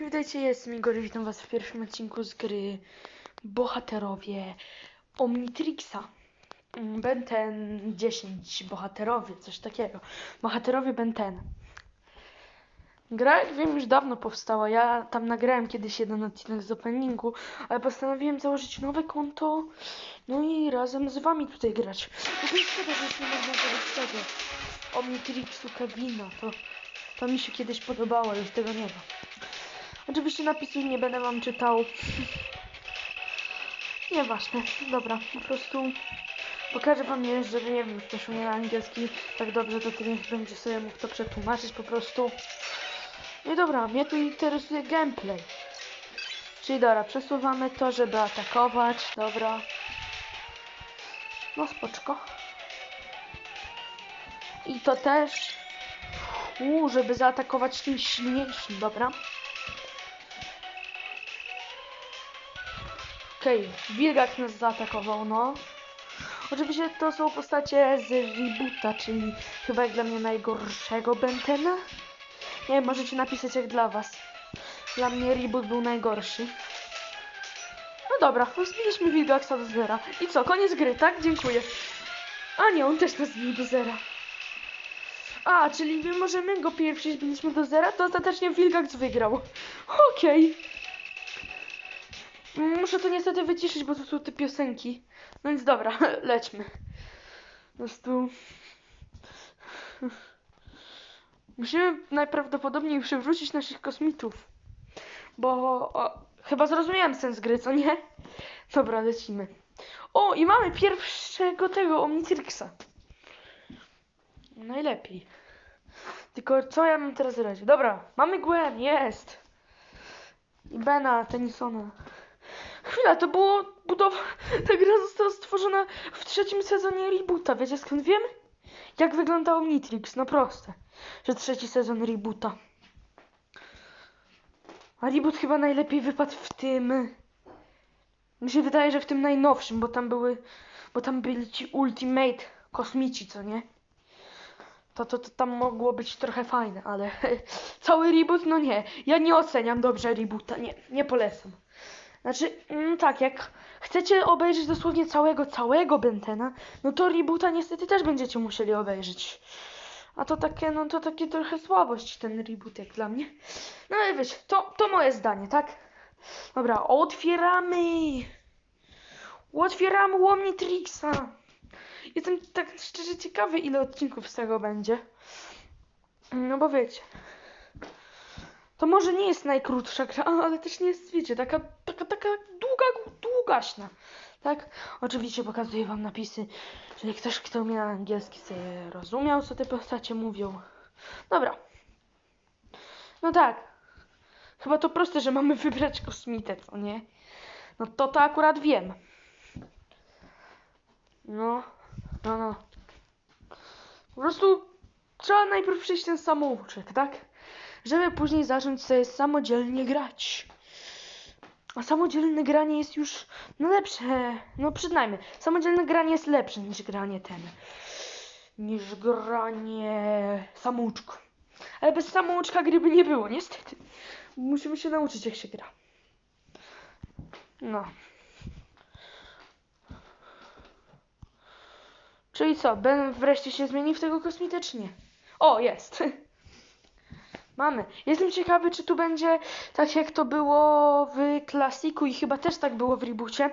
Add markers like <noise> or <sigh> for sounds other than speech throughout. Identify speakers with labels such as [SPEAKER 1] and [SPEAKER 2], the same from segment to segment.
[SPEAKER 1] Witajcie, jestem Igor witam was w pierwszym odcinku z gry Bohaterowie Omnitrixa. Mm, Ben ten 10 bohaterowie, coś takiego. Bohaterowie Ben ten. Gra, jak wiem, już dawno powstała. Ja tam nagrałem kiedyś jeden odcinek z openingu, ale postanowiłem założyć nowe konto, no i razem z wami tutaj grać. No to szkoda, że nie można zrobić tego Omnitrixu Kevina. To, to mi się kiedyś podobało, już tego nie ma. Oczywiście napisów nie będę wam czytał. Nieważne, dobra, po prostu pokażę wam je, żeby nie wiem, ktoś umie angielski tak dobrze, to ty będzie sobie mógł to przetłumaczyć po prostu. No i dobra, mnie tu interesuje gameplay. Czyli dobra, przesuwamy to, żeby atakować, dobra. No spoczko. I to też. Uuu, żeby zaatakować tym silniejszym, dobra. Okej, wilgak nas zaatakował, no. Oczywiście to są postacie z reboota, czyli chyba jak dla mnie najgorszego Bentena. Nie wiem, możecie napisać jak dla was. Dla mnie reboot był najgorszy. No dobra, zbiliśmy wilgaksa do zera. I co, koniec gry, tak? Dziękuję. A nie, on też nas zbił do zera. A, czyli my możemy go pierwszy zbiliśmy do zera, to ostatecznie Wilgax wygrał. Okej. Muszę to niestety wyciszyć, bo to są te piosenki. No więc dobra, <laughs> lećmy. Po prostu... Musimy najprawdopodobniej przywrócić naszych kosmitów. Bo o, chyba zrozumiałem sens gry, co nie? Dobra, lecimy. O, i mamy pierwszego tego Omnitrixa. Najlepiej. Tylko co ja mam teraz zrobić? Dobra, mamy Gwen, jest. I Bena, Tenisona. Chwila, to było budowa. <laughs> Ta gra została stworzona w trzecim sezonie reboota. Wiecie skąd wiem? Jak wygląda Omnitrix? No proste. Że trzeci sezon reboota. A reboot chyba najlepiej wypadł w tym. Mi się wydaje, że w tym najnowszym, bo tam były. Bo tam byli ci Ultimate kosmici, co nie? To, to, to tam mogło być trochę fajne, ale <laughs> cały reboot, no nie. Ja nie oceniam dobrze reboota, nie, nie polecam. Znaczy, mm, tak, jak chcecie obejrzeć dosłownie całego, całego Bentena, no to reboota niestety też będziecie musieli obejrzeć. A to takie, no to takie trochę słabość ten reboot jak dla mnie. No ale wiecie, to, to moje zdanie, tak? Dobra, otwieramy! Otwieramy Omnitrixa! Jestem tak szczerze ciekawy, ile odcinków z tego będzie. No bo wiecie. To może nie jest najkrótsza gra, ale też nie jest, wiecie, taka, taka, taka długa, długaśna. Tak? Oczywiście pokazuję wam napisy, żeby ktoś, kto umie angielski sobie rozumiał, co te postacie mówią. Dobra. No tak. Chyba to proste, że mamy wybrać kosmitę, co nie? No to to akurat wiem. No, no, no. Po prostu trzeba najpierw przejść ten samouczek, tak? Żeby później zacząć sobie samodzielnie grać. A samodzielne granie jest już no lepsze. No przyznajmy, samodzielne granie jest lepsze niż granie ten. Niż granie samouczką. Ale bez samouczka gry by nie było, niestety. Musimy się nauczyć jak się gra. No. Czyli co, Ben wreszcie się zmieni w tego kosmitycznie? O, jest. <laughs> Mamy. Jestem ciekawy, czy tu będzie tak jak to było w klasiku i chyba też tak było w reboocie,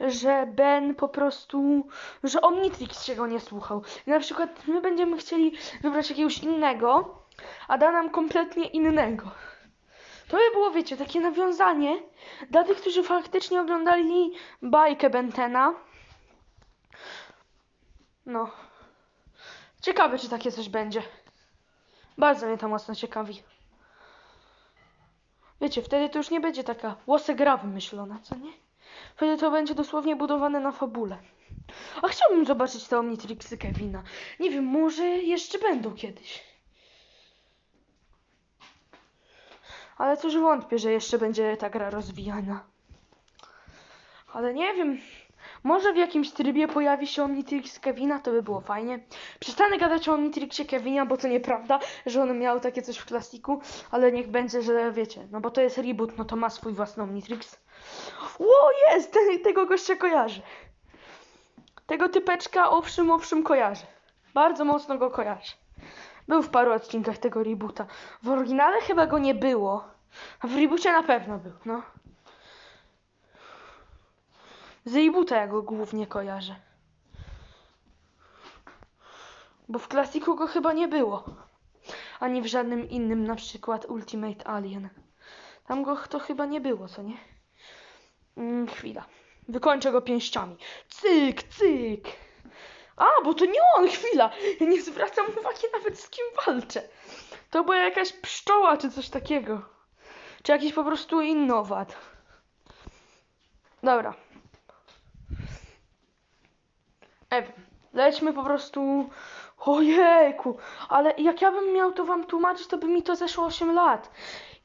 [SPEAKER 1] że Ben po prostu, że Omnitrix się go nie słuchał. I na przykład my będziemy chcieli wybrać jakiegoś innego, a da nam kompletnie innego. To by było, wiecie, takie nawiązanie dla tych, którzy faktycznie oglądali bajkę Bentena. No. Ciekawe, czy takie coś będzie. Bardzo mnie to mocno ciekawi. Wiecie, wtedy to już nie będzie taka łosę gra wymyślona, co nie? Wtedy to będzie dosłownie budowane na fabule. A chciałbym zobaczyć te Omnitrixy Kevina. Nie wiem, może jeszcze będą kiedyś. Ale cóż wątpię, że jeszcze będzie ta gra rozwijana. Ale nie wiem. Może w jakimś trybie pojawi się Omnitrix Kevina, to by było fajnie. Przestanę gadać o Omnitrixie Kevina, bo to nieprawda, że on miał takie coś w klasiku, ale niech będzie, że wiecie, no bo to jest reboot, no to ma swój własny Omnitrix. Ło, jest! Ten, <laughs> tego gościa kojarzę. Tego typeczka, owszem, owszem, kojarzę. Bardzo mocno go kojarzę. Był w paru odcinkach tego reboota. W oryginale chyba go nie było, a w reboocie na pewno był, no. Z reboota ja go głównie kojarzę. Bo w klasiku go chyba nie było. Ani w żadnym innym, na przykład Ultimate Alien. Tam go to chyba nie było, co nie? Mm, chwila. Wykończę go pięściami. Cyk, cyk. A, bo to nie on, chwila. Ja nie zwracam uwagi nawet z kim walczę. To była jakaś pszczoła czy coś takiego. Czy jakiś po prostu innowat. Dobra. Ew, lećmy po prostu. Ojejku, ale jak ja bym miał to wam tłumaczyć, to by mi to zeszło 8 lat.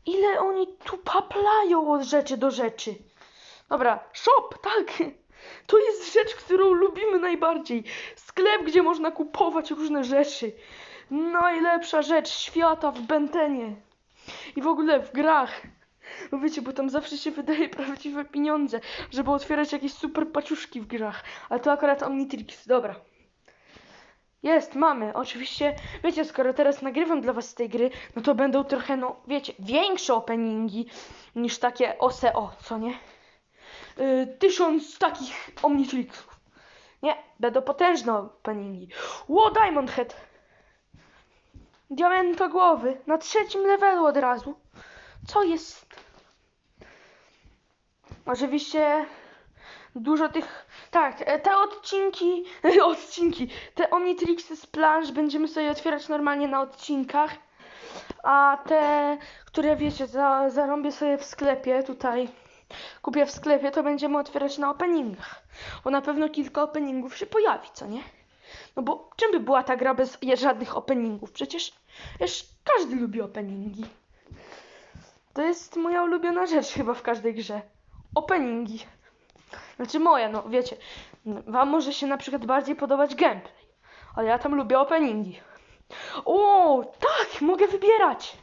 [SPEAKER 1] Ile oni tu paplają od rzeczy do rzeczy. Dobra, shop, tak. To jest rzecz, którą lubimy najbardziej. Sklep, gdzie można kupować różne rzeczy. Najlepsza rzecz świata w Bentenie. I w ogóle w grach. No wiecie, bo tam zawsze się wydaje <laughs> prawdziwe pieniądze, żeby otwierać jakieś super paczuszki w grach. Ale to akurat Omnitrix, dobra. Jest, mamy. Oczywiście, wiecie, skoro teraz nagrywam dla was tej gry, no to będą trochę, no, wiecie, większe openingi niż takie OSEO, co nie? Yy, tysiąc takich Omnitrixów. Nie, będą potężne openingi. Ło, Diamond Head. Diamento głowy. Na trzecim levelu od razu. Co jest? Oczywiście dużo tych. Tak, e, te odcinki. <laughs> odcinki. Te Omnitrixy z planż będziemy sobie otwierać normalnie na odcinkach. A te, które wiecie, za, zarąbię sobie w sklepie tutaj. Kupię w sklepie, to będziemy otwierać na openingach. Bo na pewno kilka openingów się pojawi, co nie? No bo czym by była ta gra bez żadnych openingów? Przecież wiesz, każdy lubi openingi. To jest moja ulubiona rzecz chyba w każdej grze. Openingi. Znaczy moja, no wiecie. Wam może się na przykład bardziej podobać gameplay. Ale ja tam lubię openingi. O, tak, mogę wybierać.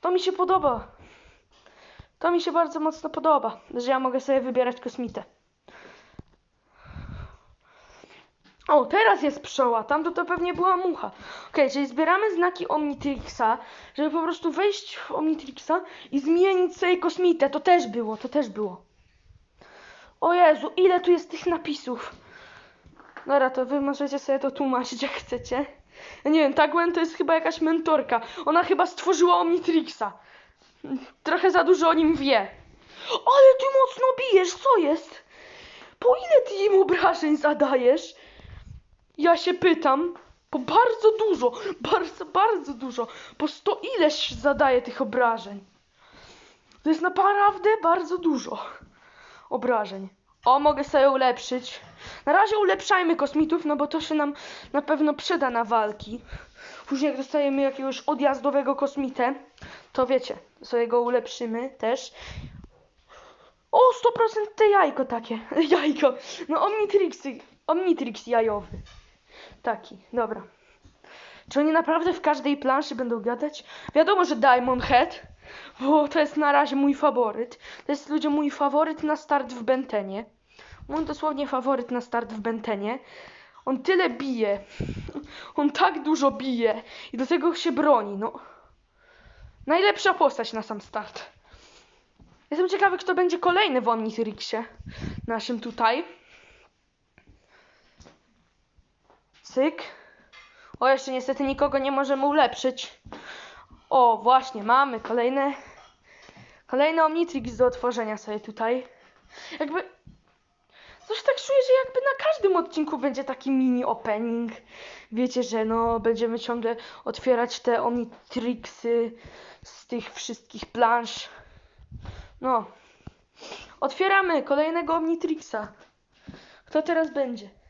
[SPEAKER 1] To mi się podoba. To mi się bardzo mocno podoba, że ja mogę sobie wybierać kosmitę. O, teraz jest pszczoła, tamto to pewnie była mucha. Okej, czyli zbieramy znaki Omnitrixa, żeby po prostu wejść w Omnitrixa i zmienić sobie kosmitę. To też było, to też było. O Jezu, ile tu jest tych napisów. Dobra, to wy możecie sobie to tłumaczyć jak chcecie. Ja nie wiem, ta Gwen to jest chyba jakaś mentorka. Ona chyba stworzyła Omnitrixa. Trochę za dużo o nim wie. Ale ty mocno bijesz, co jest? Po ile ty im obrażeń zadajesz? Ja się pytam, po bardzo dużo, bardzo, bardzo dużo, po sto ileś zadaje tych obrażeń. To jest naprawdę bardzo dużo obrażeń. O, mogę sobie ulepszyć. Na razie ulepszajmy kosmitów, no bo to się nam na pewno przyda na walki. Później jak dostajemy jakiegoś odjazdowego kosmitę, to wiecie, sobie go ulepszymy też. O, 100% te jajko takie. <laughs> Jajko. No Omnitrix, Omnitrix jajowy. Taki, dobra. Czy oni naprawdę w każdej planszy będą gadać? Wiadomo, że Diamond Head, bo to jest na razie mój faworyt. To jest ludzie mój faworyt na start w Bentenie. Mój dosłownie faworyt na start w Bentenie. On tyle bije. On tak dużo bije. I do tego się broni, no. Najlepsza postać na sam start. Jestem ciekawy, kto będzie kolejny w Omnitrixie. Naszym tutaj. Cyk. O, jeszcze niestety nikogo nie możemy ulepszyć. O, właśnie, mamy kolejne. Kolejny Omnitrix do otworzenia sobie tutaj. Jakby. Coś tak czuję, że jakby na każdym odcinku będzie taki mini opening. Wiecie, że no będziemy ciągle otwierać te Omnitrixy z tych wszystkich plansz. No. Otwieramy kolejnego Omnitrixa. Kto teraz będzie?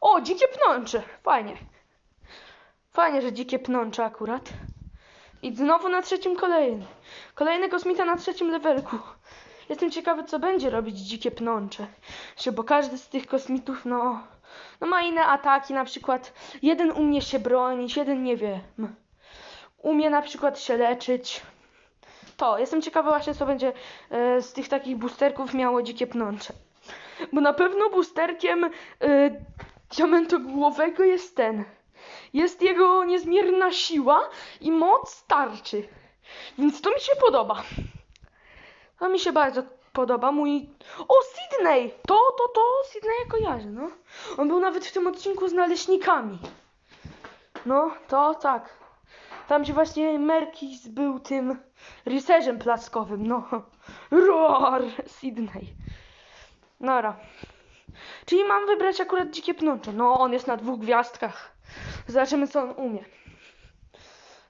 [SPEAKER 1] O, dzikie pnącze. Fajnie. Fajnie, że dzikie pnącze akurat. I znowu na trzecim kolejny. Kolejny kosmita na trzecim levelku. Jestem ciekawy, co będzie robić dzikie pnącze. Bo każdy z tych kosmitów, no, no ma inne ataki, na przykład jeden umie się bronić, jeden nie wiem. Umie na przykład się leczyć. To, jestem ciekawa właśnie, co będzie e, z tych takich boosterków miało dzikie pnącze. Bo na pewno boosterkiem e, diamentogłowego jest ten. Jest jego niezmierna siła i moc tarczy. Więc to mi się podoba. To mi się bardzo podoba. Mój. O, Sydney! To, to, to Sydney kojarzę, no. On był nawet w tym odcinku z naleśnikami. No, to tak. Tam gdzie właśnie Merkis był tym rycerzem plackowym, no. <laughs> Roar! Sydney. Nora. Czyli mam wybrać akurat dzikie pnącze. No, on jest na dwóch gwiazdkach. Zobaczymy, co on umie.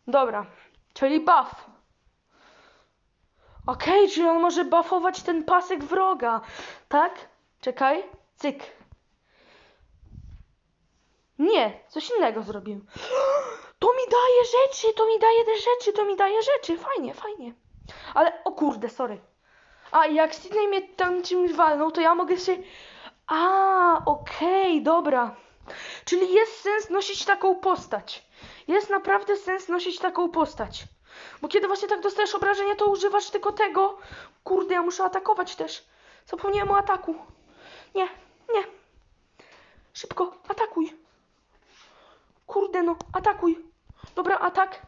[SPEAKER 1] Dobra. Czyli buff. Okej, czyli on może buffować ten pasek wroga. Tak? Czekaj. Cyk. Nie, coś innego zrobiłem. <gasps> To mi daje rzeczy, to mi daje te rzeczy, to mi daje rzeczy. Fajnie, fajnie. Ale, o kurde, sorry. A, jak Sydney mnie tam czymś walnął, to ja mogę się... A, okej, dobra. Czyli jest sens nosić taką postać. Jest naprawdę sens nosić taką postać. Bo kiedy właśnie tak dostajesz obrażenia, to używasz tylko tego. Kurde, ja muszę atakować też. Zapomniałem o ataku. Nie, nie. Szybko, atakuj. Kurde no, atakuj. Dobra, atak.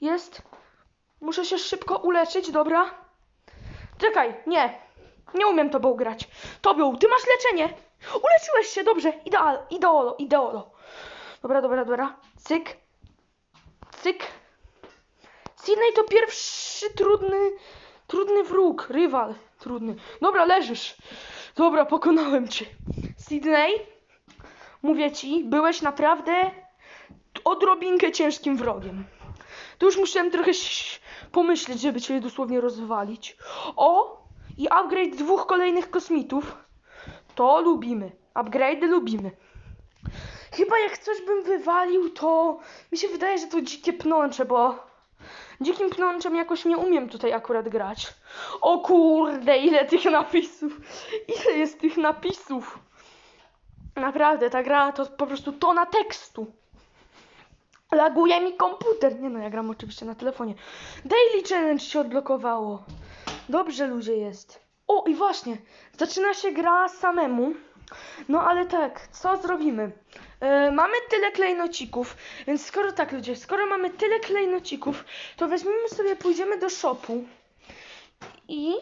[SPEAKER 1] Jest. Muszę się szybko uleczyć, dobra. Czekaj, nie. Nie umiem tobą grać. Tobą, ty masz leczenie. Uleczyłeś się, dobrze. Ideal, ideolo, ideolo. Dobra, dobra, dobra. Cyk. Cyk. Sydney to pierwszy trudny, trudny wróg, rywal. Trudny. Dobra, leżysz. Dobra, pokonałem cię. Sydney, mówię ci, byłeś naprawdę odrobinkę ciężkim wrogiem. Tu już musiałem trochę pomyśleć, żeby cię dosłownie rozwalić. O! I upgrade dwóch kolejnych kosmitów. To lubimy. Upgrade lubimy. Chyba jak coś bym wywalił, to mi się wydaje, że to dzikie pnącze, bo dzikim pnączem jakoś nie umiem tutaj akurat grać. O kurde, ile tych napisów. Ile jest tych napisów. Naprawdę, ta gra to po prostu tona tekstu. Laguje mi komputer. Nie no, ja gram oczywiście na telefonie. Daily Challenge się odblokowało. Dobrze ludzie jest. O i właśnie, zaczyna się gra samemu. No ale tak, co zrobimy? E, mamy tyle klejnocików, więc skoro tak ludzie, skoro mamy tyle klejnocików, to weźmiemy sobie, pójdziemy do shopu i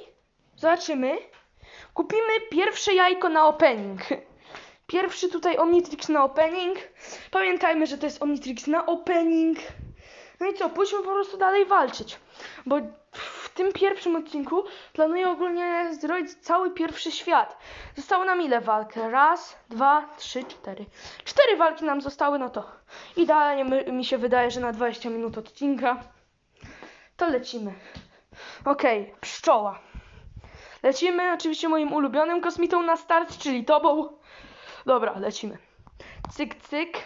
[SPEAKER 1] zobaczymy. Kupimy pierwsze jajko na opening. <laughs> Pierwszy tutaj Omnitrix na opening. Pamiętajmy, że to jest Omnitrix na opening. No i co, pójdźmy po prostu dalej walczyć. Bo w tym pierwszym odcinku planuję ogólnie zrobić cały pierwszy świat. Zostało nam ile walk? Raz, dwa, trzy, cztery. Cztery walki nam zostały, no to idealnie mi się wydaje, że na 20 minut odcinka. To lecimy. Okej, pszczoła. Lecimy oczywiście moim ulubionym kosmitą na start, czyli tobą. Dobra, lecimy. Cyk, cyk.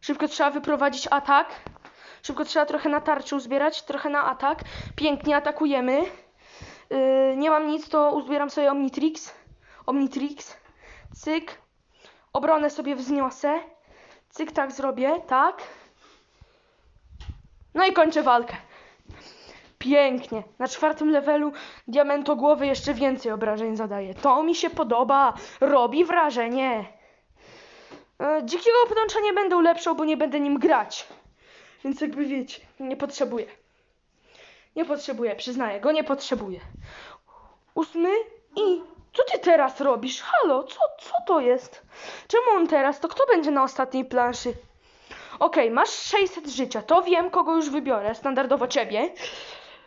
[SPEAKER 1] Szybko trzeba wyprowadzić atak. Szybko trzeba trochę na tarczy uzbierać, trochę na atak. Pięknie atakujemy. Yy, nie mam nic, to uzbieram sobie Omnitrix. Omnitrix. Cyk. Obronę sobie wzniosę. Cyk, tak zrobię, tak. No i kończę walkę. Pięknie. Na czwartym levelu diamentogłowy jeszcze więcej obrażeń zadaje. To mi się podoba. Robi wrażenie. E, dzikiego pnącza nie będę ulepszał, bo nie będę nim grać. Więc jakby wiecie, nie potrzebuję. Nie potrzebuję, przyznaję, go nie potrzebuję. Ósmy i co ty teraz robisz? Halo, co, co to jest? Czemu on teraz? To kto będzie na ostatniej planszy? Okej, masz 600 życia, to wiem, kogo już wybiorę. Standardowo ciebie.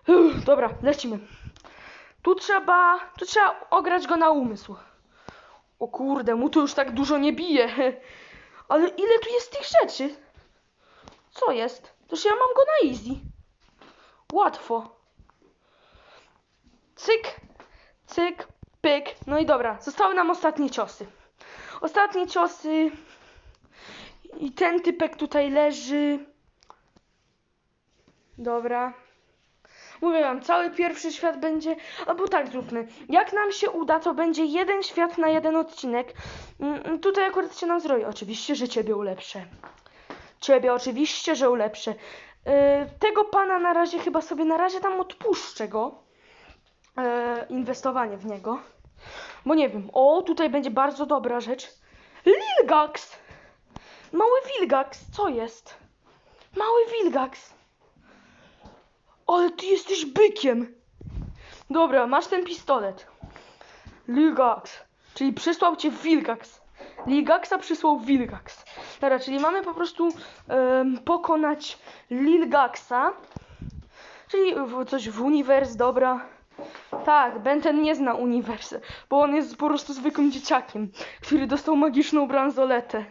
[SPEAKER 1] Uff, dobra, lecimy. Tu trzeba, tu trzeba ograć go na umysł. O kurde, mu to już tak dużo nie bije. <laughs> Ale ile tu jest tych rzeczy? Co jest? Toż ja mam go na easy. Łatwo. Cyk, cyk, pyk. No i dobra, zostały nam ostatnie ciosy. Ostatnie ciosy. I ten typek tutaj leży. Dobra. Mówię wam, cały pierwszy świat będzie, albo tak zróbmy. Jak nam się uda, to będzie jeden świat na jeden odcinek. Mm, Tutaj akurat się nam zrobi. Oczywiście, że ciebie ulepszę. Ciebie oczywiście, że ulepszę. Yy, tego pana na razie chyba sobie na razie tam odpuszczę go. Yy, inwestowanie w niego. Bo nie wiem. O, tutaj będzie bardzo dobra rzecz. Lilgax! Mały Wilgax, co jest? Mały Wilgax. Ale ty jesteś bykiem. Dobra, masz ten pistolet. Lilgax. Czyli przysłał cię Wilgax. Lilgaxa przysłał Wilgax. Dobra, czyli mamy po prostu em, pokonać Lilgaxa. Czyli coś w uniwers, dobra. Tak, Benten nie zna uniwers, bo on jest po prostu zwykłym dzieciakiem, który dostał magiczną bransoletę.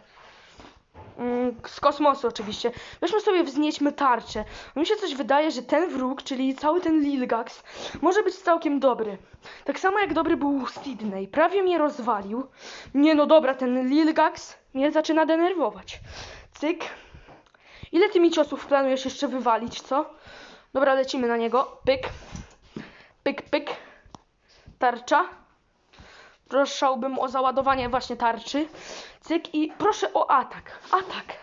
[SPEAKER 1] Mm, Z kosmosu oczywiście. Weźmy sobie wznieśmy tarczę. Mi się coś wydaje, że ten wróg, czyli cały ten Lilgax, może być całkiem dobry. Tak samo jak dobry był Sydney. Prawie mnie rozwalił. Nie no dobra, ten Lilgax mnie zaczyna denerwować. Cyk. Ile ty mi ciosów planujesz jeszcze wywalić, co? Dobra, lecimy na niego. Pyk. Pyk, pyk. Tarcza. Prosiłbym o załadowanie właśnie tarczy. Cyk i proszę o atak. Atak.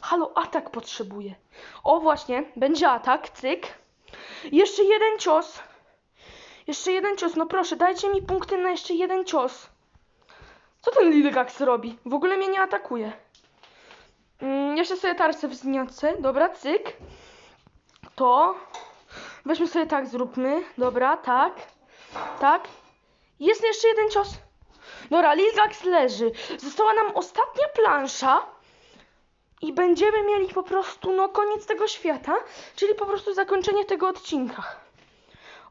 [SPEAKER 1] Halo, atak potrzebuję. O właśnie, będzie atak. Cyk. Jeszcze jeden cios. Jeszcze jeden cios. No proszę, dajcie mi punkty na jeszcze jeden cios. Co ten Lilgax robi? W ogóle mnie nie atakuje. Mm, jeszcze sobie tarczę wzniosę. Dobra, cyk. To. Weźmy sobie tak, zróbmy. Dobra, tak. Tak. Jest jeszcze jeden cios. Dobra, Lilgax leży. Została nam ostatnia plansza. I będziemy mieli po prostu, no, koniec tego świata. Czyli po prostu zakończenie tego odcinka.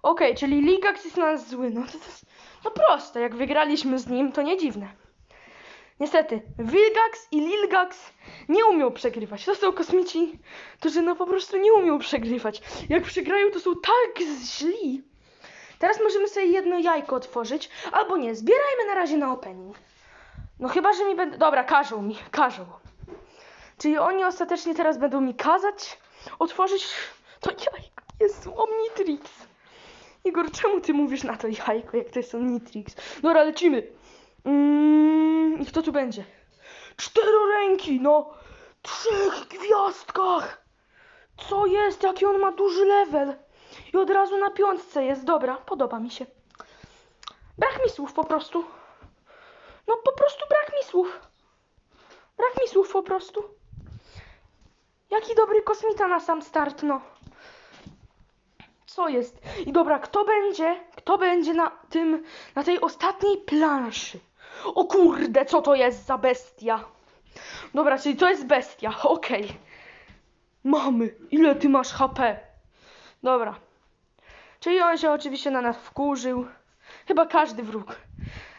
[SPEAKER 1] Okej, czyli Lilgax jest na nas zły. No to, to jest, no proste. Jak wygraliśmy z nim, to nie dziwne. Niestety, Wilgax i Lilgax nie umią przegrywać. To są kosmici, którzy no po prostu nie umią przegrywać. Jak przegrają, to są tak źli. Teraz możemy sobie jedno jajko otworzyć, albo nie. Zbierajmy na razie na opening. No chyba, że mi będą... Dobra, każą mi, <laughs> każą. Czyli oni ostatecznie teraz będą mi kazać otworzyć to jajko. Jest Omnitrix. Igor, czemu ty mówisz na to jajko, jak to jest Omnitrix? Dobra, lecimy. Mm, I kto tu będzie? Czteroręki, no. Trzech gwiazdkach. Co jest? Jaki on ma duży level. I od razu na piątce jest. Dobra, podoba mi się. Brak mi słów po prostu. No po prostu brak mi słów. Brak mi słów po prostu. Jaki dobry kosmita na sam start, no. Co jest? I dobra, kto będzie? Kto będzie na tym, na tej ostatniej planszy? O kurde, co to jest za bestia? Dobra, czyli to jest bestia, okej. Mamy, ile ty masz HP? Dobra. Czyli on się oczywiście na nas wkurzył. Chyba każdy wróg.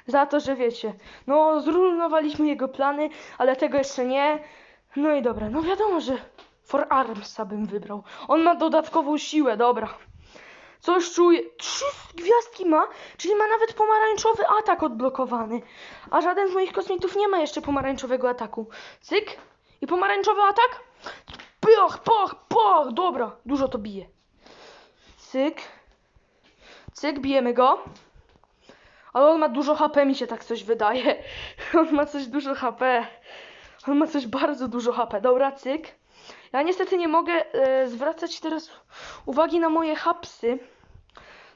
[SPEAKER 1] Za to, że wiecie, no zrujnowaliśmy jego plany, ale tego jeszcze nie. No i dobra, no wiadomo, że For Armsa bym wybrał. On ma dodatkową siłę, dobra. Coś czuję. Trzy gwiazdki ma, czyli ma nawet pomarańczowy atak odblokowany. A żaden z moich kosmitów nie ma jeszcze pomarańczowego ataku. Cyk. I pomarańczowy atak? Pach, pach, pach. Dobra, dużo to bije. Cyk. Cyk, bijemy go. Ale on ma dużo HP, mi się tak coś wydaje. <laughs> On ma coś dużo HP. On ma coś bardzo dużo HP. Dobra, cyk. Ja niestety nie mogę e, zwracać teraz uwagi na moje hapsy.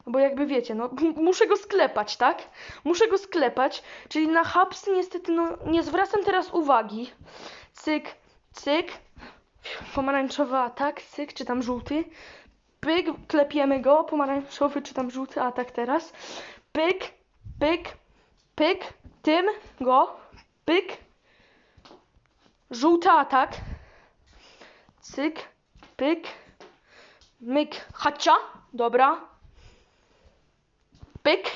[SPEAKER 1] No bo jakby wiecie, no muszę go sklepać, tak? Muszę go sklepać, czyli na hapsy niestety no nie zwracam teraz uwagi. Cyk, cyk. Pomarańczowy atak, cyk, czy tam żółty. Pyk, klepiemy go, pomarańczowy czy tam żółty atak teraz. Pyk, pyk, pyk, tym go, pyk. Żółty atak. Cyk, pyk, myk, hacia, dobra. Pyk.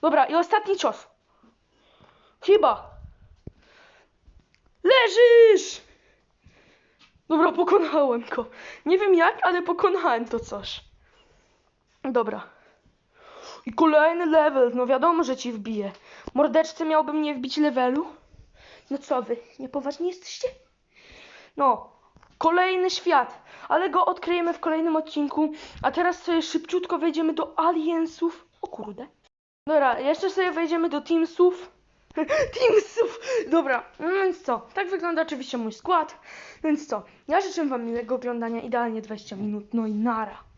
[SPEAKER 1] Dobra, i ostatni cios. Chyba. Leżysz! Dobra, pokonałem go. Nie wiem jak, ale pokonałem to coś. Dobra. I kolejny level. No wiadomo, że ci wbiję. Mordeczce miałbym nie wbić levelu? No co wy, niepoważni jesteście? No, Kolejny świat, ale go odkryjemy w kolejnym odcinku. A teraz sobie szybciutko wejdziemy do Aliensów. O kurde. Dobra, jeszcze sobie wejdziemy do Teamsów. <laughs> Teamsów! Dobra, więc co? Tak wygląda oczywiście mój skład. Więc co? Ja życzę Wam miłego oglądania, idealnie 20 minut. No i nara.